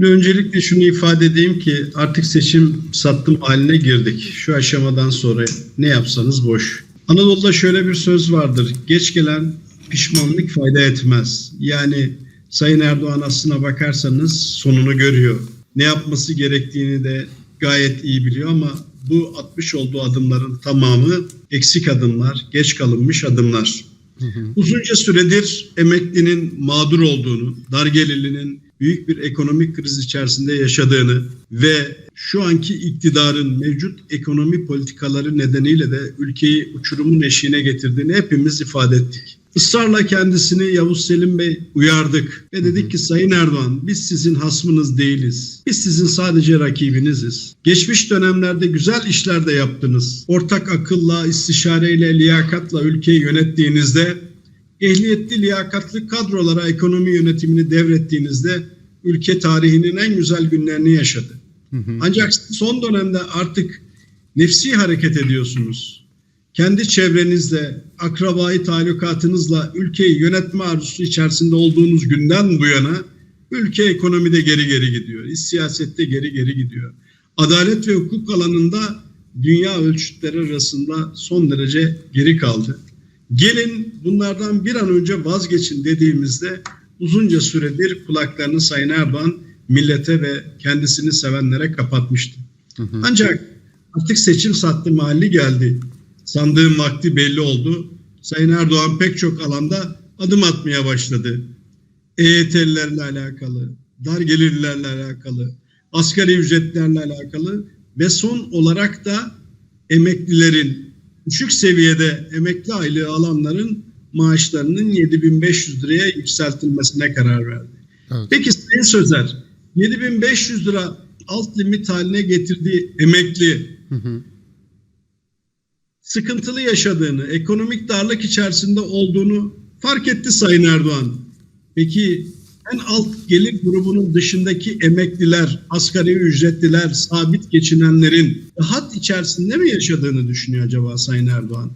Şimdi öncelikle şunu ifade edeyim ki artık seçim sattım haline girdik. Şu aşamadan sonra ne yapsanız boş. Anadolu'da şöyle bir söz vardır. Geç gelen pişmanlık fayda etmez. Yani Sayın Erdoğan aslına bakarsanız sonunu görüyor. Ne yapması gerektiğini de gayet iyi biliyor ama bu atmış olduğu adımların tamamı eksik adımlar, geç kalınmış adımlar. Uzunca süredir emeklinin mağdur olduğunu, dar gelirlinin büyük bir ekonomik kriz içerisinde yaşadığını ve şu anki iktidarın mevcut ekonomi politikaları nedeniyle de ülkeyi uçurumun eşiğine getirdiğini hepimiz ifade ettik. Israrla kendisini Yavuz Selim Bey uyardık ve dedik ki Sayın Erdoğan biz sizin hasmınız değiliz. Biz sizin sadece rakibiniziz. Geçmiş dönemlerde güzel işler de yaptınız. Ortak akılla, istişareyle, liyakatla ülkeyi yönettiğinizde ehliyetli, liyakatlı kadrolara ekonomi yönetimini devrettiğinizde ülke tarihinin en güzel günlerini yaşadı. Ancak son dönemde artık nefsi hareket ediyorsunuz. Kendi çevrenizle, akrabayı talukatınızla ülkeyi yönetme arzusu içerisinde olduğunuz günden bu yana ülke ekonomide geri geri gidiyor. İş siyasette geri geri gidiyor. Adalet ve hukuk alanında dünya ölçütleri arasında son derece geri kaldı. Gelin bunlardan bir an önce vazgeçin dediğimizde uzunca süredir kulaklarını Sayın Erdoğan millete ve kendisini sevenlere kapatmıştı. Ancak artık seçim sattı mahalli geldi. Sandığın vakti belli oldu. Sayın Erdoğan pek çok alanda adım atmaya başladı. EYT'lilerle alakalı, dar gelirlilerle alakalı, asgari ücretlerle alakalı ve son olarak da emeklilerin düşük seviyede emekli aylığı alanların maaşlarının 7500 liraya yükseltilmesine karar verdi. Evet. Peki Sayın Sözer 7500 lira alt limit haline getirdiği emekli Hı hı. sıkıntılı yaşadığını, ekonomik darlık içerisinde olduğunu fark etti Sayın Erdoğan. Peki en alt gelir grubunun dışındaki emekliler, asgari ücretliler, sabit geçinenlerin rahat içerisinde mi yaşadığını düşünüyor acaba Sayın Erdoğan?